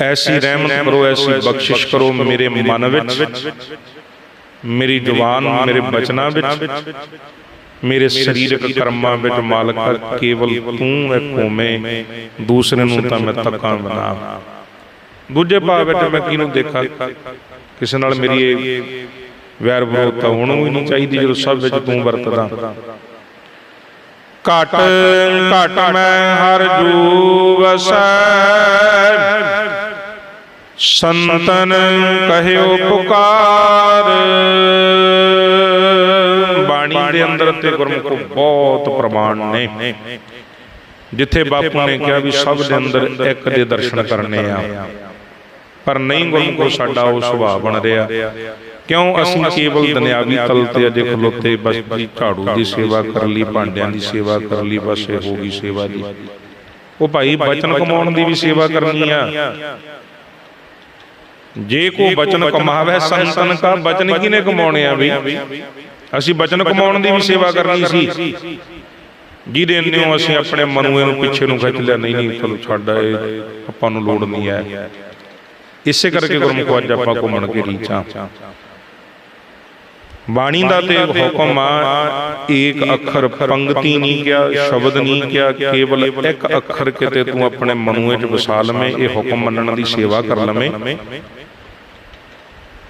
ਐਸੀ ਰਹਿਮਤ ਕਰੋ ਐਸੀ ਬਖਸ਼ਿਸ਼ ਕਰੋ ਮੇਰੇ ਮਨ ਵਿੱਚ ਮੇਰੀ ਜ਼ੁਬਾਨ ਮੇਰੇ ਬਚਨਾਂ ਵਿੱਚ ਮੇਰੇ ਸਰੀਰਕ ਕਰਮਾਂ ਵਿੱਚ ਮਾਲਕ ਕੇਵਲ ਤੂੰ ਹੈ ਕੋਮੇ ਦੂਸਰੇ ਨੂੰ ਤਾਂ ਮੈਂ ਤੱਕਾਂ ਬਣਾ। ਦੂਜੇ ਭਾਵ ਵਿੱਚ ਮੈਂ ਕਿਹਨੂੰ ਦੇਖਾਂ? ਕਿਸੇ ਨਾਲ ਮੇਰੀ ਇਹ ਵੈਰ ਵਿਰੋਧ ਤਾਂ ਹੋਣੀ ਹੀ ਨਹੀਂ ਚਾਹੀਦੀ ਜਦੋਂ ਸਭ ਵਿੱਚ ਤੂੰ ਵਰਤਦਾ। ਘਟ ਘਟ ਮੈਂ ਹਰ ਜੂ ਵਸੈ। ਸੰਤਨ ਕਹਿਓ ਪੁਕਾਰ। ਬਾਣੀ ਦੇ ਅੰਦਰ ਤੇ ਗੁਰਮੁਖ ਬਹੁਤ ਪ੍ਰਮਾਣ ਨੇ। ਜਿੱਥੇ ਬਾਪੂ ਨੇ ਕਿਹਾ ਵੀ ਸਭ ਦੇ ਅੰਦਰ ਇੱਕ ਦੇ ਦਰਸ਼ਨ ਕਰਨੇ ਆ। ਪਰ ਨਹੀਂ ਗੁਰਮੁਖੋ, ਸਾਡਾ ਉਹ ਸੁਭਾਅ ਬਣ ਰਿਹਾ। ਕਿਉਂ ਅਸੀਂ ਕੇਵਲ ਦੁਨਿਆਵੀ ਤਲ ਤੇ ਅਜੇ ਖਲੋਤੇ ਬਸ ਜੀ ਝਾੜੂ ਦੀ ਸੇਵਾ ਕਰ ਲਈ, ਭਾਂਡਿਆਂ ਦੀ ਸੇਵਾ ਕਰ ਲਈ, ਬਸ ਇਹ ਹੋ ਗਈ ਸੇਵਾ ਦੀ ਉਹ ਭਾਈ ਬਚਨ ਕਮਾਉਣ ਦੀ ਵੀ ਸੇਵਾ ਕਰਨੀ ਆ। ਜੇ ਕੋ ਬਚਨ ਕਮਾਵੇ ਸੰਤਨ ਕਾ ਬਚਨ ਕਿਨੇ ਕਮਾਉਣੇ ਆ ਵੀ? ਅਸੀਂ ਬਚਨ ਕਮਾਉਣ ਦੀ ਵੀ ਸੇਵਾ ਕਰਨੀ ਸੀ। ਜਿਹਦੇ ਅੰਨਿਓ ਅਸੀਂ ਆਪਣੇ ਮਨੂਏ ਨੂੰ ਪਿੱਛੇ ਨੂੰ ਖਿੱਚ ਲਿਆ ਨਹੀਂ ਨਹੀਂ ਚਲੋ ਛੱਡ ਇਹ ਆਪਾਂ ਨੂੰ ਲੋੜ ਨਹੀਂ ਹੈ। ਇਸੇ ਕਰਕੇ ਗੁਰਮੁਖ ਅੱਜ ਆਪਾਂ ਘੁੰਮਣ ਕੇ ਰੀਚਾਂ ਬਾਣੀ ਦਾ ਤੇ ਹੁਕਮ ਆ, ਏਕ ਅੱਖਰ ਪੰਕਤੀ ਨਹੀਂ ਕਿਹਾ ਸ਼ਬਦ ਨਹੀਂ ਕਿਹਾ ਕੇਵਲ ਇੱਕ ਅੱਖਰ ਕਿਤੇ ਤੂੰ ਆਪਣੇ ਮਨੂਏ 'ਚ ਵਸਾ ਲਵੇਂ, ਇਹ ਹੁਕਮ ਮੰਨਣ ਦੀ ਸੇਵਾ ਕਰ ਲਵੇਂ।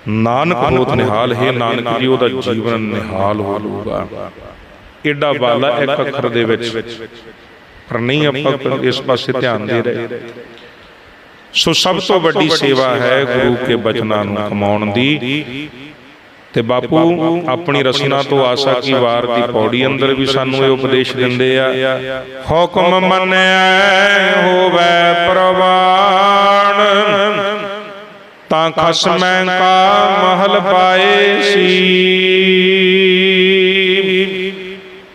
ਨਾਨਕ ਹੋਤ ਨਿਹਾਲ, ਹੈ ਨਾਨਕ ਜੀ, ਉਹਦਾ ਜੀਵਨ ਨਿਹਾਲ ਹੋ ਲੂਗਾ ਏਡਾ ਬਾਲਾ ਇੱਕ ਅੱਖਰ ਦੇ ਵਿੱਚ। ਪਰ ਨਹੀਂ ਆਪਾਂ ਇਸ ਪਾਸੇ ਧਿਆਨ ਦੇ ਰਹੇ। ਸੋ ਸਭ ਤੋਂ ਵੱਡੀ ਸੇਵਾ ਹੈ ਗੁਰੂ ਕੇ ਬਚਨਾਂ ਨੂੰ ਕਮਾਉਣ ਦੀ। ਤੇ ਬਾਪੂ, ਆਪਣੀ ਰਸਨਾ ਤੋਂ ਆਸਾ ਕੀ ਵਾਰ ਦੀ ਪੌੜੀ ਅੰਦਰ ਵੀ ਸਾਨੂੰ ਇਹ ਉਪਦੇਸ਼ ਦਿੰਦੇ ਆ? ਹੁਕਮ ਮੰਨਿਆ ਹੋਵੇ ਪ੍ਰਵਾਨ, ਤਾਂ ਖਸਮੈ ਕਾ ਮਹਲ ਪਾਏ ਸੀ।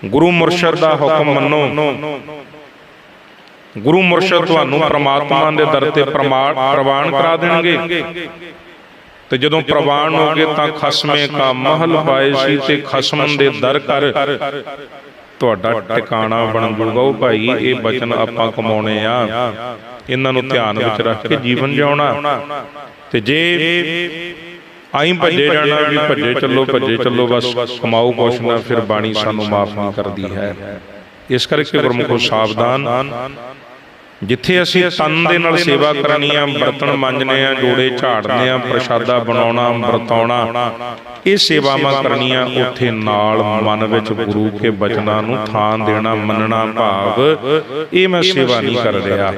ਗੁਰੂ ਮੁਰਸ਼ਦ ਦਾ ਹੁਕਮ ਮੰਨੋ। ਗੁਰੂ ਮੁਰਸ਼ਦ ਤੁਹਾਨੂੰ ਪ੍ਰਮਾਤਮਾ ਦੇ ਦਰ ਤੇ ਪ੍ਰਮਾਣ ਪ੍ਰਵਾਨ ਕਰਾ ਦੇਣਗੇ। ਤੇ ਜਦੋਂ ਪ੍ਰਵਾਨ ਹੋਗੇ ਤਾਂ ਖਸਮੇ ਕਾ ਮਹਲ ਪਾਏ ਸੀ ਤੇ ਖਸਮ ਦੇ ਦਰ ਕਰ ਤੁਹਾਡਾ ਟਿਕਾਣਾ ਬਣ ਜਾਊਗਾ। ਉਹ ਭਾਈ ਇਹ ਬਚਨ ਆਪਾਂ ਕਮਾਉਣੇ ਆ। ਇਹਨਾਂ ਨੂੰ ਧਿਆਨ ਵਿੱਚ ਰੱਖ ਕੇ ਜੀਵਨ ਜਿਉਣਾ। ਤੇ ਜੇ ਆਈ ਭੱਜੇ ਜਾਣਾ ਵੀ ਭੱਜੇ ਚੱਲੋ ਭੱਜੇ ਚੱਲੋ ਬਸ ਕਮਾਓ ਕੁਛ ਨਾ ਫਿਰ ਬਾਣੀ ਸਾਨੂੰ ਮਾਫ ਨਹੀਂ ਕਰਦੀ ਹੈ। ਇਸ ਕਰਕੇ ਗੁਰਮੁਖੋ ਸਾਵਧਾਨ। ਜਿੱਥੇ ਅਸੀਂ ਤਨ ਦੇ ਨਾਲ ਸੇਵਾ ਕਰਨੀ ਆ ਬਰਤਨ ਮਾਂਜਨੇ ਆ ਜੋੜੇ ਝਾੜਨੇ ਆ ਪ੍ਰਸ਼ਾਦਾ ਬਣਾਉਣਾ ਵਰਤਾਉਣਾ ਇਹ ਸੇਵਾਵਾਂ ਕਰਨੀਆਂ ਉੱਥੇ ਨਾਲ ਮਨ ਵਿੱਚ ਗੁਰੂ ਕੇ ਬਚਨਾਂ ਨੂੰ ਥਾਂ ਦੇਣਾ ਮੰਨਣਾ ਭਾਵ ਇਹ ਮੈਂ ਸੇਵਾ ਨਹੀਂ ਕਰ ਰਿਹਾ।